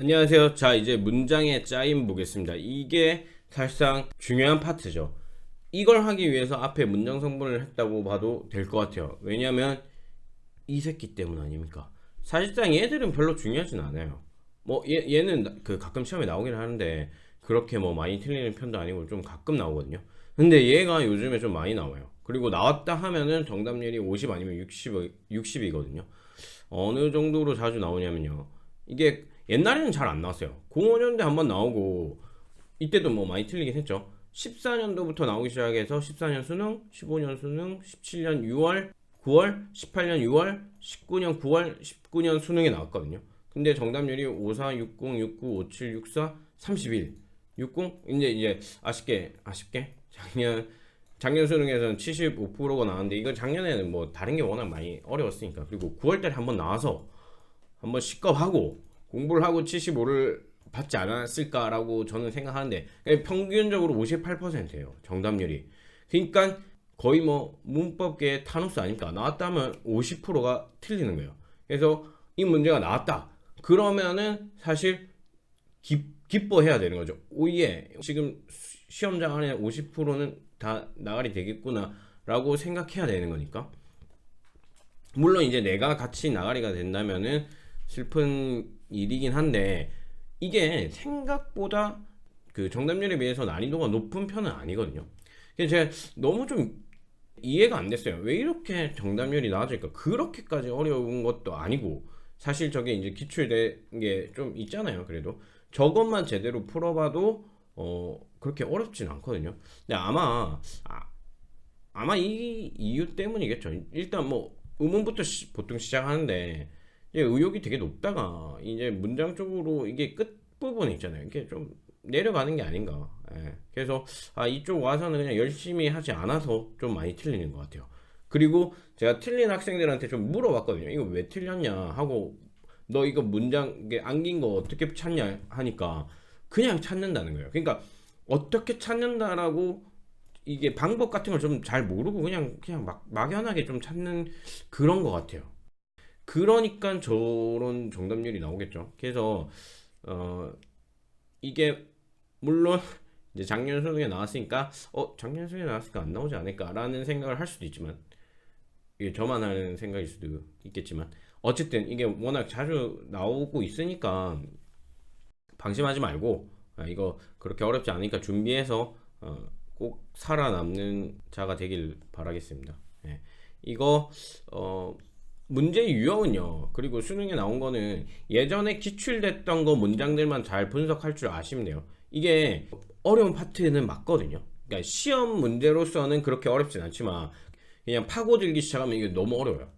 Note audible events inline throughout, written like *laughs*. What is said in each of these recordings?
안녕하세요. 자, 이제 문장의 짜임 보겠습니다. 이게 사실상 중요한 파트죠. 이걸 하기 위해서 앞에 문장 성분을 했다고 봐도 될 것 같아요. 왜냐면 이 새끼 때문 아닙니까? 사실상 얘들은 별로 중요하진 않아요. 뭐 얘, 얘는 나- 그 가끔 시험에 나오긴 하는데 그렇게 뭐 많이 틀리는 편도 아니고 좀 가끔 나오거든요. 근데 얘가 요즘에 좀 많이 나와요. 그리고 나왔다 하면은 정답률이 50 아니면 60, 60이거든요. 어느 정도로 자주 나오냐면요. 이게 옛날에는 잘 안 나왔어요. 05년대 한번 나오고 이때도 뭐 많이 틀리긴 했죠. 14년도부터 나오기 시작해서 14년 수능, 15년 수능, 17년 6월, 9월, 18년 6월, 19년 9월, 19년 수능에 나왔거든요. 근데 정답률이 54, 60, 69, 57, 64, 31, 60 이제 이제 아쉽게 아쉽게 작년 작년 수능에서는 75%가 나왔는데 이거 작년에는 뭐 다른 게 워낙 많이 어려웠으니까 그리고 9월달에 한번 나와서 한번 시겁하고 공부를 하고 75를 받지 않았을까라고 저는 생각하는데 그러니까 평균적으로 58%예요 정답률이. 그러니까 거의 뭐 문법계 타노스 아닙니까? 나왔다면 50%가 틀리는 거예요. 그래서 이 문제가 나왔다. 그러면은 사실 기, 기뻐해야 되는 거죠. 오예 지금 수- 시험장 안에 50%는 다 나가리 되겠구나 라고 생각해야 되는 거니까. 물론 이제 내가 같이 나가리가 된다면은 슬픈 일이긴 한데 이게 생각보다 그 정답률에 비해서 난이도가 높은 편은 아니거든요. 그래서 제가 너무 좀 이해가 안 됐어요. 왜 이렇게 정답률이 낮을까? 그렇게까지 어려운 것도 아니고 사실 저게 이제 기출된 게 좀 있잖아요. 그래도 저것만 제대로 풀어봐도 어 그렇게 어렵진 않거든요. 근데 아마 아, 아마 이 이유 때문이겠죠. 일단 뭐 의문부터 시- 보통 시작하는데 이제 의욕이 되게 높다가 이제 문장 쪽으로 이게 끝 부분 있잖아요. 이게 좀 내려가는 게 아닌가. 예. 그래서 아 이쪽 와서는 그냥 열심히 하지 않아서 좀 많이 틀리는 것 같아요. 그리고 제가 틀린 학생들한테 좀 물어봤거든요. 이거 왜 틀렸냐 하고 너 이거 문장 안긴 거 어떻게 찾냐 하니까 그냥 찾는다는 거예요. 그러니까 어떻게 찾는다라고 이게 방법 같은 걸 좀 잘 모르고 그냥 그냥 막 막연하게 좀 찾는 그런 것 같아요. 그러니까 저런 정답률이 나오겠죠. 그래서 어 이게 물론 *laughs* 이제 작년 수능에 나왔으니까 어 작년 수능에 나왔으니까 안 나오지 않을까라는 생각을 할 수도 있지만 이게 저만 하는 생각일 수도 있겠지만 어쨌든 이게 워낙 자주 나오고 있으니까 방심하지 말고 아, 이거 그렇게 어렵지 않으니까 준비해서 어, 꼭 살아남는 자가 되길 바라겠습니다. 예. 이거 어, 문제 유형은요. 그리고 수능에 나온 거는 예전에 기출됐던 거 문장들만 잘 분석할 줄 돼요. 이게 어려운 파트는 맞거든요. 그러니까 시험 문제로서는 그렇게 어렵진 않지만 그냥 파고들기 시작하면 이게 너무 어려워요.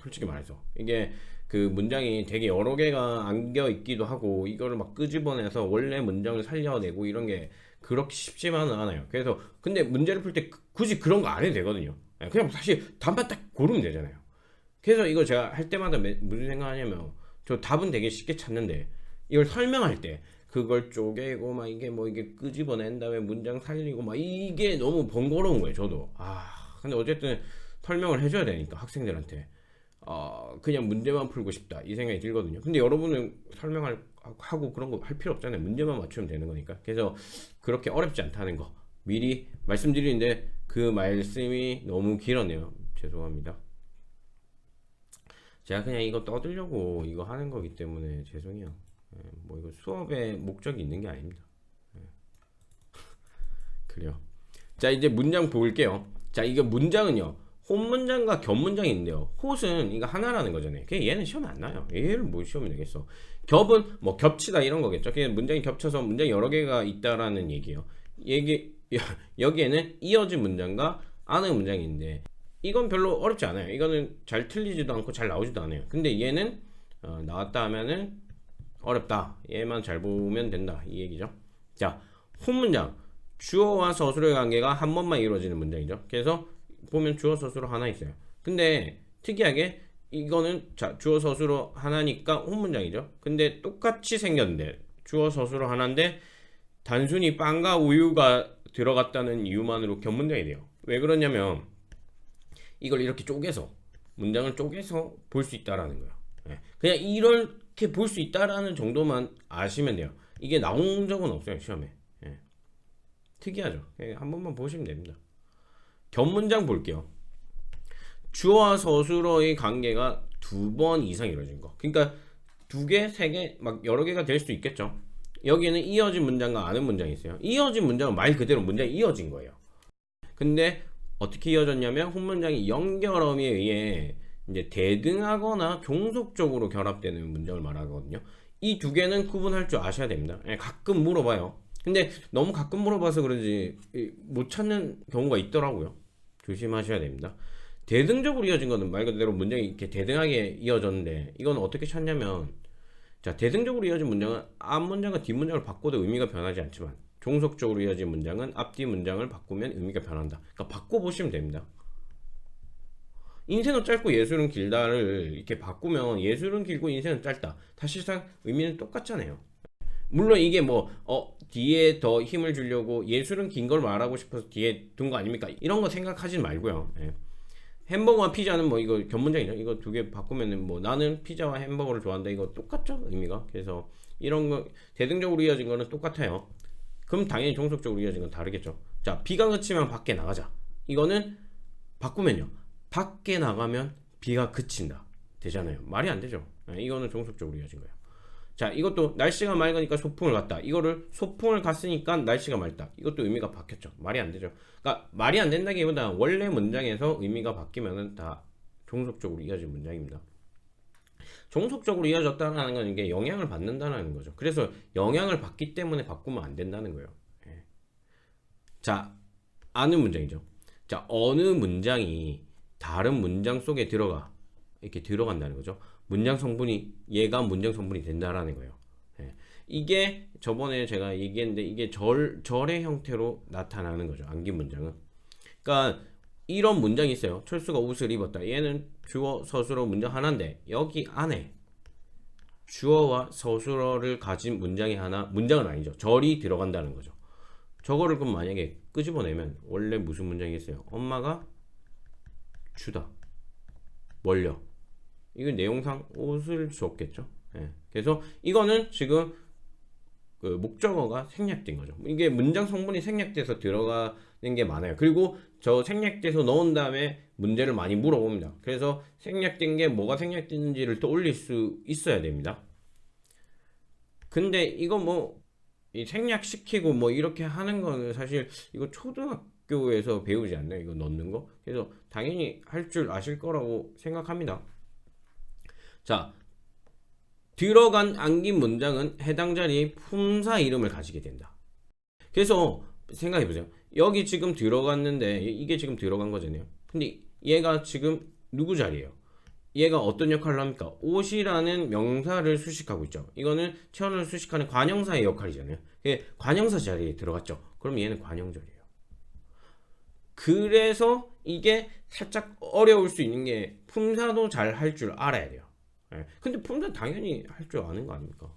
솔직히 말해서 이게 그 문장이 되게 여러 개가 안겨 있기도 하고 이거를 막 끄집어내서 원래 문장을 살려내고 이런 게 그렇게 쉽지만은 않아요. 그래서 근데 문제를 풀 때 굳이 그런 거 안 해도 되거든요. 예, 그냥 사실 답만 딱 고르면 되잖아요. 그래서 이거 제가 할 때마다 매- 무슨 생각하냐면 저 답은 되게 쉽게 찾는데 이걸 설명할 때 그걸 쪼개고 막 이게 뭐 이게 끄집어낸 다음에 문장 살리고 막 이게 너무 번거로운 거예요. 저도 아 근데 어쨌든 설명을 해줘야 되니까 학생들한테 어 그냥 문제만 풀고 싶다 이 생각이 들거든요. 근데 여러분은 설명할 하고 그런 거 할 필요 없잖아요. 문제만 맞추면 되는 거니까. 그래서 그렇게 어렵지 않다는 거 미리 말씀드리는데 그 말씀이 너무 길었네요. 죄송합니다. 제가 그냥 이거 떠들려고 이거 하는 거기 때문에 죄송해요. 예, 뭐 이거 수업에 목적이 있는 게 아닙니다. 예. *laughs* 그래요. 자 이제 문장 볼게요. 자 이거 문장은요. 혼문장과 겹 문장이 있는데요. 홀은 이거 하나라는 거잖아요. 그냥 얘는 시험에 안 나요. 얘를 뭐 시험에 내겠어. 겹은 뭐 겹치다 이런 거겠죠. 그냥 문장이 겹쳐서 문장이 여러 개가 있다라는 얘기예요. 얘기 *laughs* 여기에는 이어진 문장과 안의 문장이 있는데 이건 별로 어렵지 않아요. 이거는 잘 틀리지도 않고 잘 나오지도 않아요. 근데 얘는 어, 나왔다 하면은 어렵다. 얘만 잘 보면 된다. 이 얘기죠. 자, 혼문장. 주어와 서술의 관계가 한 번만 이루어지는 문장이죠. 그래서 보면 주어 서술어 하나 있어요. 근데 특이하게 이거는 자 주어 서술어 하나니까 혼문장이죠. 근데 똑같이 생겼는데 주어 서술어 하나인데 단순히 빵과 우유가 들어갔다는 이유만으로 겹문장이 돼요. 왜 그러냐면 이걸 이렇게 쪼개서 문장을 쪼개서 볼 수 있다라는 거예요. 예. 그냥 이렇게 볼 수 있다라는 정도만 아시면 돼요. 이게 나온 적은 없어요 시험에. 예. 특이하죠. 예, 한 번만 보시면 됩니다. 견문장 볼게요. 주어와 서술어의 관계가 두 번 이상 이루어진 거. 그러니까 두 개, 세 개, 막 여러 개가 될수 있겠죠. 여기는 이어진 문장과 아는 문장이 있어요. 이어진 문장은 말 그대로 문장이 이어진 거예요. 근데 어떻게 이어졌냐면 훈문장이 연결어미에 의해 이제 대등하거나 종속적으로 결합되는 문장을 말하거든요. 이 두 개는 구분할 줄 아셔야 됩니다. 예, 가끔 물어봐요. 근데 너무 가끔 물어봐서 그런지 이, 못 찾는 경우가 있더라고요. 조심하셔야 됩니다. 대등적으로 이어진 거는 말 그대로 문장이 이렇게 대등하게 이어졌는데 이건 어떻게 찾냐면 자 대등적으로 이어진 문장은 앞 문장과 뒷 문장을 바꿔도 의미가 변하지 않지만 종속적으로 이어진 문장은 앞뒤 문장을 바꾸면 의미가 변한다. 그러니까 바꿔 보시면 됩니다. 인생은 짧고 예술은 길다를 이렇게 바꾸면 예술은 길고 인생은 짧다. 사실상 의미는 똑같잖아요. 물론 이게 뭐 어, 뒤에 더 힘을 주려고 예술은 긴 걸 말하고 싶어서 뒤에 둔 거 아닙니까? 이런 거 생각하지 말고요. 예. 햄버거와 피자는 뭐 이거 견문장이죠. 이거 두 개 바꾸면은 뭐 나는 피자와 햄버거를 좋아한다. 이거 똑같죠 의미가. 그래서 이런 거 대등적으로 이어진 거는 똑같아요. 그럼 당연히 종속적으로 이어진 건 다르겠죠. 자 비가 그치면 밖에 나가자. 이거는 바꾸면요. 밖에 나가면 비가 그친다. 되잖아요. 말이 안 되죠. 예, 이거는 종속적으로 이어진 거예요. 자 이것도 날씨가 맑으니까 소풍을 갔다. 이거를 소풍을 갔으니까 날씨가 맑다. 이것도 의미가 바뀌었죠. 말이 안 되죠. 그러니까 말이 안 된다기보다 원래 문장에서 의미가 바뀌면은 다 종속적으로 이어진 문장입니다. 종속적으로 이어졌다는 건 이게 영향을 받는다는 거죠. 그래서 영향을 받기 때문에 바꾸면 안 된다는 거예요. 예. 자, 아는 문장이죠. 자, 어느 문장이 다른 문장 속에 들어가 이렇게 들어간다는 거죠. 문장 성분이 얘가 문장 성분이 된다라는 거예요. 예. 이게 저번에 제가 얘기했는데 이게 절 절의 형태로 나타나는 거죠. 암기 문장은. 그러니까 이런 문장이 있어요. 철수가 옷을 입었다. 얘는 주어 서술어 문장 하나인데 여기 안에 주어와 서술어를 가진 문장이 하나 문장은 아니죠. 절이 들어간다는 거죠. 저거를 그럼 만약에 끄집어내면 원래 무슨 문장이 있어요? 엄마가 주다. 멀려. 이건 내용상 옷을 줬겠죠. 예. 그래서 이거는 지금 그 목적어가 생략된 거죠. 이게 문장 성분이 생략돼서 들어가는 게 많아요. 그리고 저 생략돼서 넣은 다음에 문제를 많이 물어봅니다. 그래서 생략된 게 뭐가 생략됐는지를 떠올릴 수 있어야 됩니다. 근데 이거 뭐이 생략시키고 뭐 이렇게 하는 거는 사실 이거 초등학교에서 배우지 않나요? 이거 넣는 거? 그래서 당연히 할 줄 아실 거라고 생각합니다. 자, 들어간 안긴 문장은 해당 자리의 품사 이름을 가지게 된다. 그래서 생각해 보세요. 여기 지금 들어갔는데 이게 지금 들어간 거잖아요. 근데 얘가 지금 누구 자리예요? 얘가 어떤 역할을 합니까? 옷이라는 명사를 수식하고 있죠. 이거는 체온을 수식하는 관형사의 역할이잖아요. 관형사 자리에 들어갔죠. 그럼 얘는 관형절이에요. 그래서 이게 살짝 어려울 수 있는 게 품사도 잘 할 줄 알아야 돼요. 예. 근데 품사 당연히 할 줄 아는 거 아닙니까?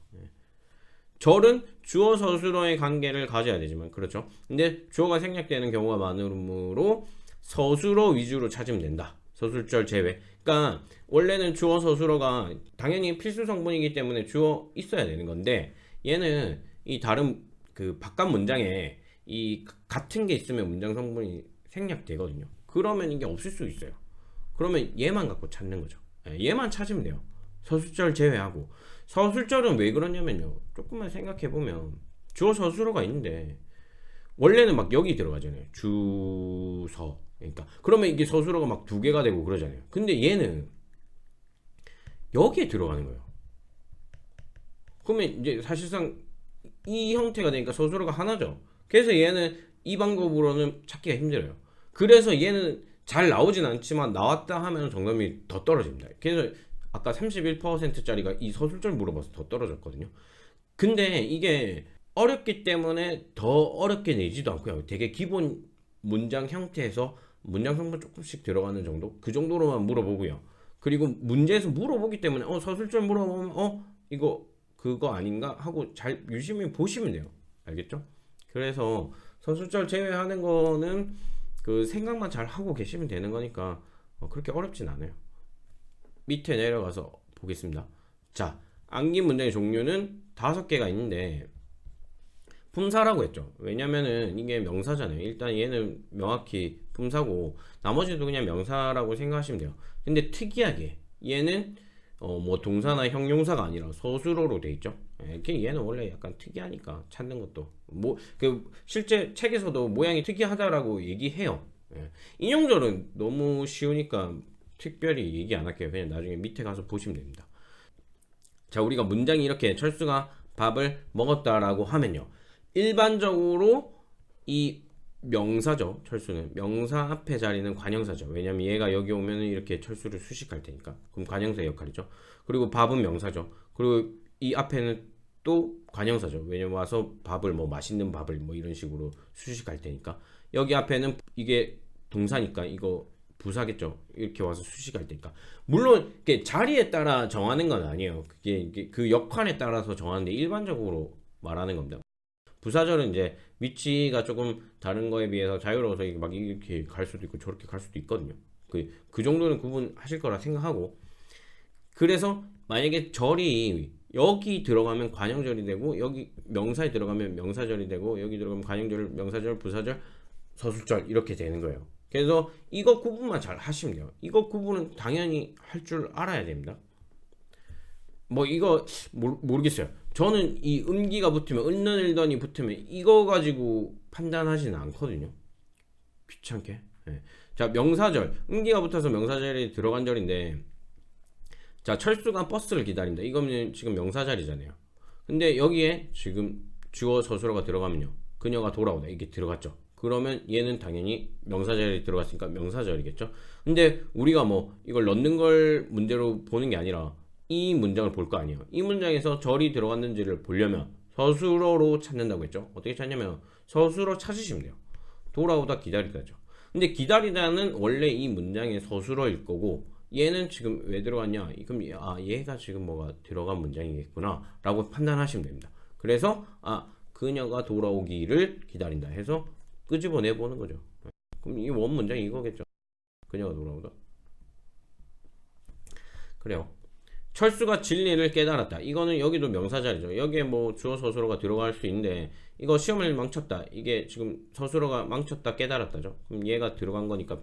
예. 절은 주어 서술어의 관계를 가져야 되지만 그렇죠. 근데 주어가 생략되는 경우가 많으므로 서술어 위주로 찾으면 된다. 서술절 제외. 그러니까 원래는 주어 서술어가 당연히 필수 성분이기 때문에 주어 있어야 되는 건데 얘는 이 다른 그 바깥 문장에 이 같은 게 있으면 문장 성분이 생략되거든요. 그러면 이게 없을 수 있어요. 그러면 얘만 갖고 찾는 거죠. 예, 얘만 찾으면 돼요. 서술절 제외하고 서술절은 왜 그러냐면요. 조금만 생각해 보면 주어 서술어가 있는데 원래는 막 여기 들어가잖아요. 주서 그러니까 그러면 이게 서술어가 막 두 개가 되고 그러잖아요. 근데 얘는 여기에 들어가는 거예요. 그러면 이제 사실상 이 형태가 되니까 서술어가 하나죠. 그래서 얘는 이 방법으로는 찾기가 힘들어요. 그래서 얘는 잘 나오진 않지만 나왔다 하면 정답이 더 떨어집니다. 그래서 아까 31%짜리가 이 서술절 물어봐서 더 떨어졌거든요. 근데 이게 어렵기 때문에 더 어렵게 내지도 않고요. 되게 기본 문장 형태에서 문장 성분 조금씩 들어가는 정도? 그 정도로만 물어보고요. 그리고 문제에서 물어보기 때문에 어 서술절 물어보면 어 이거 그거 아닌가 하고 잘 유심히 보시면 돼요. 알겠죠? 그래서 서술절 제외하는 거는 그 생각만 잘 하고 계시면 되는 거니까 어, 그렇게 어렵진 않아요. 밑에 내려가서 보겠습니다. 자, 암기 문장의 종류는 다섯 개가 있는데 품사라고 했죠. 왜냐면은 이게 명사잖아요. 일단 얘는 명확히 품사고 나머지도 그냥 명사라고 생각하시면 돼요. 근데 특이하게 얘는 어 뭐 동사나 형용사가 아니라 서술어로 돼 있죠. 예, 얘는 원래 약간 특이하니까 찾는 것도 뭐 그 실제 책에서도 모양이 특이하다라고 얘기해요. 예. 인용절은 너무 쉬우니까 특별히 얘기 안 할게요. 그냥 나중에 밑에 가서 보시면 됩니다. 자, 우리가 문장이 이렇게 철수가 밥을 먹었다라고 하면요. 일반적으로 이 명사죠. 철수는 명사 앞에 자리는 관형사죠. 왜냐면 얘가 여기 오면은 이렇게 철수를 수식할 테니까. 그럼 관형사 역할이죠. 그리고 밥은 명사죠. 그리고 이 앞에는 또 관형사죠. 왜냐면 와서 밥을 뭐 맛있는 밥을 뭐 이런 식으로 수식할 테니까. 여기 앞에는 이게 동사니까 이거 부사겠죠. 이렇게 와서 수식할 테니까. 물론 자리에 따라 정하는 건 아니에요. 그게 그 역할에 따라서 정하는데 일반적으로 말하는 겁니다. 부사절은 이제 위치가 조금 다른 거에 비해서 자유로워서 막 이렇게 갈 수도 있고 저렇게 갈 수도 있거든요. 그, 그 정도는 구분하실 거라 생각하고 그래서 만약에 절이 여기 들어가면 관형절이 되고 여기 명사에 들어가면 명사절이 되고 여기 들어가면 관형절, 명사절, 부사절, 서술절 이렇게 되는 거예요. 그래서 이거 구분만 잘 하시면 돼요. 이거 구분은 당연히 할 줄 알아야 됩니다. 뭐 이거 모르, 모르겠어요. 저는 이 음기가 붙으면 은는일던이 붙으면 이거 가지고 판단하지는 않거든요. 귀찮게. 예. 자 명사절 음기가 붙어서 명사절이 들어간 절인데 자 철수가 버스를 기다린다. 이거는 지금 명사절이잖아요. 근데 여기에 지금 주어 서술어가 들어가면요. 그녀가 돌아오다 이게 들어갔죠. 그러면 얘는 당연히 명사절이 들어갔으니까 명사절이겠죠. 근데 우리가 뭐 이걸 넣는 걸 문제로 보는 게 아니라 이 문장을 볼 거 아니에요. 이 문장에서 절이 들어갔는지를 보려면 서술어로 찾는다고 했죠. 어떻게 찾냐면 서술어 찾으시면 돼요. 돌아오다 기다리다죠. 근데 기다리다는 원래 이 문장의 서술어일 거고 얘는 지금 왜 들어갔냐? 그럼 얘- 아 얘가 지금 뭐가 들어간 문장이겠구나라고 판단하시면 됩니다. 그래서 아 그녀가 돌아오기를 기다린다 해서 끄집어내 보는 거죠. 그럼 이 원 문장이 이거겠죠. 그녀가 돌아오다. 그래요. 철수가 진리를 깨달았다. 이거는 여기도 명사절이죠. 여기에 뭐 주어 서술어가 들어갈 수 있는데 이거 시험을 망쳤다. 이게 지금 서술어가 망쳤다 깨달았다죠. 그럼 얘가 들어간 거니까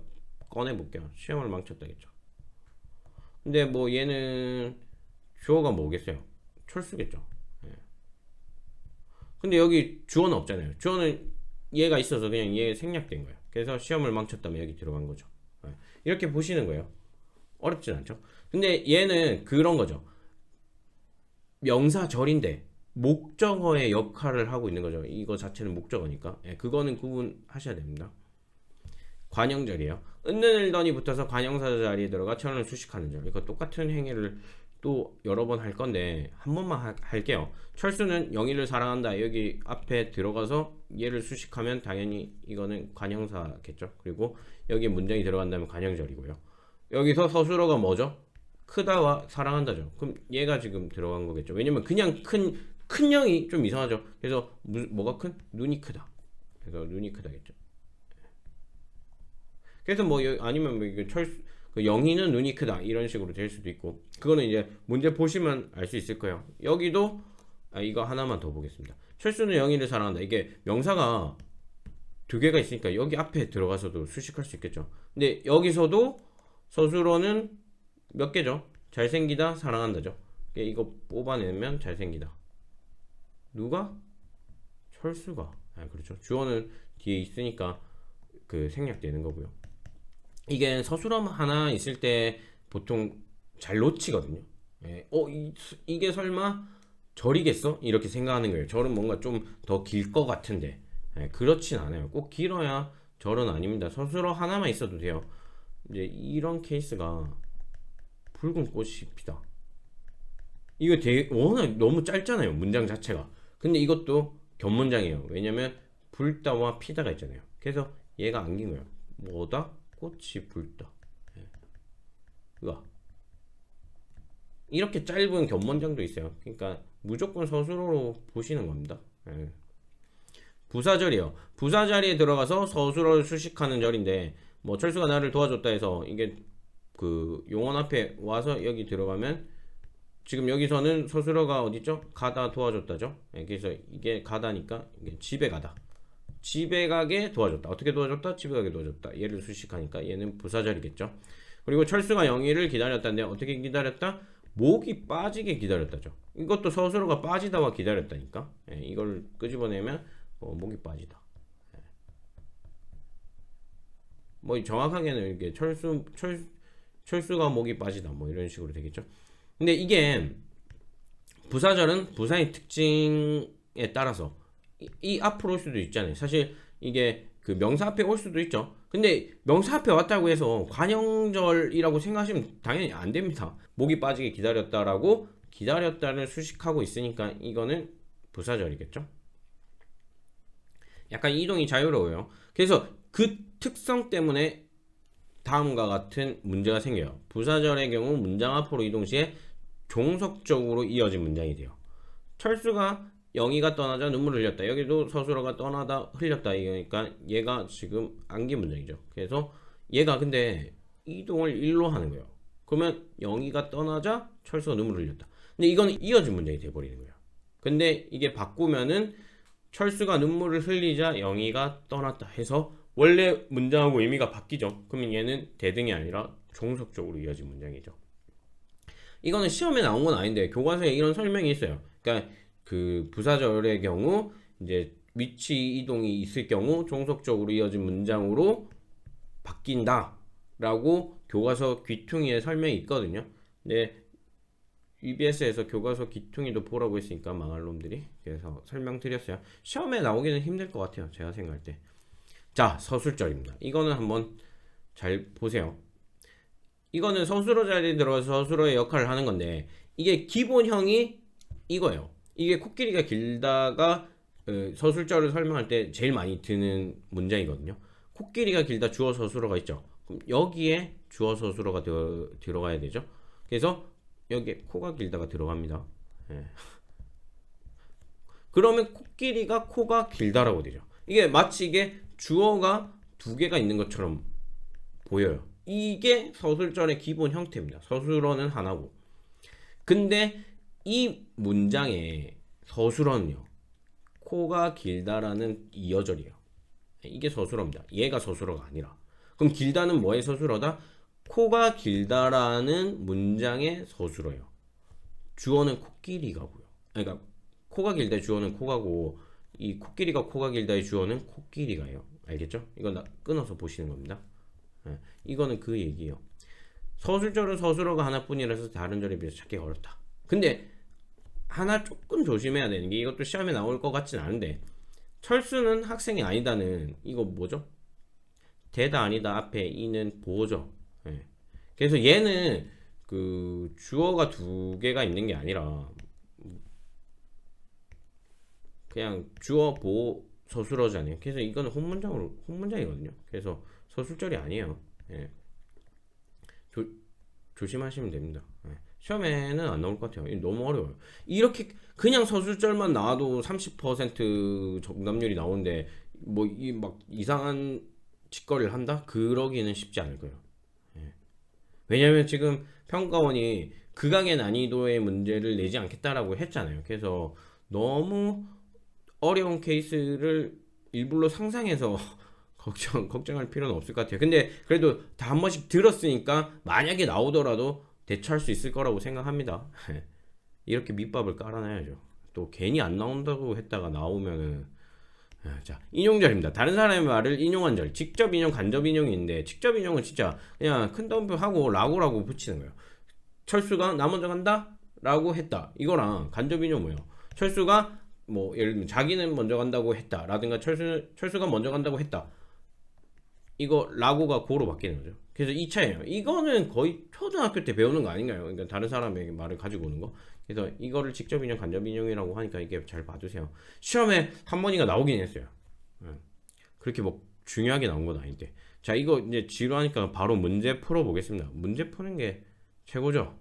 꺼내 볼게요. 시험을 망쳤다겠죠. 근데 뭐 얘는 주어가 뭐겠어요? 철수겠죠. 예. 근데 여기 주어는 없잖아요. 주어는 얘가 있어서 그냥 얘 생략된 거예요. 그래서 시험을 망쳤다면 여기 들어간 거죠. 예. 이렇게 보시는 거예요. 어렵진 않죠. 근데 얘는 그런 거죠. 명사절인데 목적어의 역할을 하고 있는 거죠. 이거 자체는 목적어니까. 예, 그거는 구분하셔야 됩니다. 관형절이에요. 은는일던이 붙어서 관형사 자리에 들어가 천을 수식하는 절. 이거 똑같은 행위를 또 여러 번 할 건데 한 번만 하- 할게요. 철수는 영희를 사랑한다. 여기 앞에 들어가서 얘를 수식하면 당연히 이거는 관형사겠죠. 그리고 여기 문장이 들어간다면 관형절이고요. 여기서 서술어가 뭐죠? 크다와 사랑한다죠. 그럼 얘가 지금 들어간 거겠죠. 왜냐면 그냥 큰, 큰 영이 좀 이상하죠. 그래서 무, 뭐가 큰? 눈이 크다. 그래서 눈이 크다겠죠. 그래서 뭐 여- 아니면 뭐 이거 철, 그 영희는 눈이 크다 이런 식으로 될 수도 있고 그거는 이제 문제 보시면 알 수 있을 거예요. 여기도 아, 이거 하나만 더 보겠습니다. 철수는 영희를 사랑한다. 이게 명사가 두 개가 있으니까 여기 앞에 들어가서도 수식할 수 있겠죠. 근데 여기서도 서술어는 몇 개죠? 잘생기다, 사랑한다죠. 이거 뽑아내면 잘생기다. 누가? 철수가. 아, 그렇죠. 주어는 뒤에 있으니까 그 생략되는 거고요. 이게 서술어 하나 있을 때 보통 잘 놓치거든요. 예, 어, 이, 이게 설마 절이겠어? 이렇게 생각하는 거예요. 절은 뭔가 좀 더 길 것 같은데. 예, 그렇진 않아요. 꼭 길어야 절은 아닙니다. 서술어 하나만 있어도 돼요. 이제 이런 케이스가 붉은 꽃이 피다. 이거 되게 워낙 너무 짧잖아요. 문장 자체가. 근데 이것도 견문장이에요. 왜냐면 불다와 피다가 있잖아요. 그래서 얘가 안긴 거예요. 뭐다? 꽃이 불다. 예. 으아. 이렇게 짧은 견문장도 있어요. 그러니까 무조건 서술어로 보시는 겁니다. 예. 부사절이요. 부사 자리에 들어가서 서술어를 수식하는 절인데 뭐 철수가 나를 도와줬다 해서 이게 그 용언 앞에 와서 여기 들어가면 지금 여기서는 서술어가 어디죠? 가다 도와줬다죠. 예, 그래서 이게 가다니까 이게 집에 가다. 집에 가게 도와줬다. 어떻게 도와줬다? 집에 가게 도와줬다. 얘를 수식하니까 얘는 부사절이겠죠. 그리고 철수가 영희를 기다렸다는데 어떻게 기다렸다? 목이 빠지게 기다렸다죠. 이것도 서술어가 빠지다와 기다렸다니까. 예, 이걸 끄집어내면 어, 목이 빠지다. 예. 뭐 정확하게는 이게 철수 철 철수가 목이 빠지다 뭐 이런 식으로 되겠죠. 근데 이게 부사절은 부사의 특징에 따라서 이, 이 앞으로 올 수도 있잖아요. 사실 이게 그 명사 앞에 올 수도 있죠. 근데 명사 앞에 왔다고 해서 관형절이라고 생각하시면 당연히 안 됩니다. 목이 빠지게 기다렸다라고 기다렸다를 수식하고 있으니까 이거는 부사절이겠죠. 약간 이동이 자유로워요. 그래서 그 특성 때문에 다음과 같은 문제가 생겨요. 부사절의 경우 문장 앞으로 이동 시에 종속적으로 이어진 문장이 돼요. 철수가 영희가 떠나자 눈물을 흘렸다. 여기도 서술어가 떠나다 흘렸다. 이거니까 얘가 지금 암기 문장이죠. 그래서 얘가 근데 이동을 일로 하는 거예요. 그러면 영희가 떠나자 철수가 눈물을 흘렸다. 근데 이거는 이어진 문장이 돼버리는 거예요. 근데 이게 바꾸면은 철수가 눈물을 흘리자 영희가 떠났다 해서 원래 문장하고 의미가 바뀌죠. 그러면 얘는 대등이 아니라 종속적으로 이어진 문장이죠. 이거는 시험에 나온 건 아닌데 교과서에 이런 설명이 있어요. 그러니까 그 부사절의 경우 이제 위치 이동이 있을 경우 종속적으로 이어진 문장으로 바뀐다라고 교과서 귀퉁이에 설명이 있거든요. 근데 EBS에서 교과서 귀퉁이도 보라고 했으니까 망할 놈들이 그래서 설명드렸어요. 시험에 나오기는 힘들 것 같아요. 제가 생각할 때. 자 서술절입니다. 이거는 한번 잘 보세요. 이거는 서술어 자리에 들어가서 서술어의 역할을 하는 건데 이게 기본형이 이거예요. 이게 코끼리가 길다가 어, 서술절을 설명할 때 제일 많이 드는 문장이거든요. 코끼리가 길다 주어 서술어가 있죠. 그럼 여기에 주어 서술어가 들어, 들어가야 되죠. 그래서 여기에 코가 길다가 들어갑니다. 예. 그러면 코끼리가 코가 길다라고 되죠. 이게 마치 이게 주어가 두 개가 있는 것처럼 보여요. 이게 서술절의 기본 형태입니다. 서술어는 하나고. 근데 이 문장의 서술어는요. 코가 길다라는 이어절이에요. 이게 서술어입니다. 얘가 서술어가 아니라. 그럼 길다는 뭐의 서술어다? 코가 길다라는 문장의 서술어예요. 주어는 코끼리가고요. 그러니까 코가 길다의 주어는 코가고 이 코끼리가 코가 길다의 주어는 코끼리가요. 알겠죠? 이거 나 끊어서 보시는 겁니다. 예, 이거는 그 얘기예요. 서술절은 서술어가 하나뿐이라서 다른 절에 비해서 찾기가 어렵다. 근데 하나 조금 조심해야 되는 게 이것도 시험에 나올 것 같진 않은데 철수는 학생이 아니다는 이거 뭐죠? 대다 아니다 앞에 이는 보호죠. 예. 그래서 얘는 그 주어가 두 개가 있는 게 아니라 그냥 주어 보호 서술어잖아요. 그래서 이거는 혼문장으로 혼문장이거든요. 그래서 서술절이 아니에요. 예. 조, 조심하시면 됩니다. 예. 시험에는 안 나올 것 같아요. 너무 어려워요. 이렇게 그냥 서술절만 나와도 30% 정답률이 나오는데 뭐 이 막 이상한 짓거리를 한다? 그러기는 쉽지 않을 거예요. 예. 왜냐면 지금 평가원이 극악의 난이도의 문제를 내지 않겠다라고 했잖아요. 그래서 너무 어려운 케이스를 일부러 상상해서 *laughs* 걱정 걱정할 필요는 없을 것 같아요. 근데 그래도 다 한 번씩 들었으니까 만약에 나오더라도 대처할 수 있을 거라고 생각합니다. *laughs* 이렇게 밑밥을 깔아놔야죠. 또 괜히 안 나온다고 했다가 나오면은 아, 자 인용절입니다. 다른 사람의 말을 인용한 절, 직접 인용, 간접 인용인데 직접 인용은 진짜 그냥 큰 덤프 하고 라고라고 붙이는 거예요. 철수가 나 먼저 간다? 라고 했다. 이거랑 간접 인용 뭐예요? 철수가 뭐 예를 들면 자기는 먼저 간다고 했다. 라든가 철수, 철수가 먼저 간다고 했다. 이거 라고가 고로 바뀌는 거죠. 그래서 이 차이에요. 이거는 거의 초등학교 때 배우는 거 아닌가요? 그러니까 다른 사람의 말을 가지고 오는 거. 그래서 이거를 직접 인용, 간접 인용이라고 하니까 이게 잘 봐주세요. 시험에 한 번이가 나오긴 했어요. 예. 그렇게 뭐 중요하게 나온 건 아닌데. 자, 이거 이제 지루하니까 바로 문제 풀어보겠습니다. 문제 푸는 게 최고죠.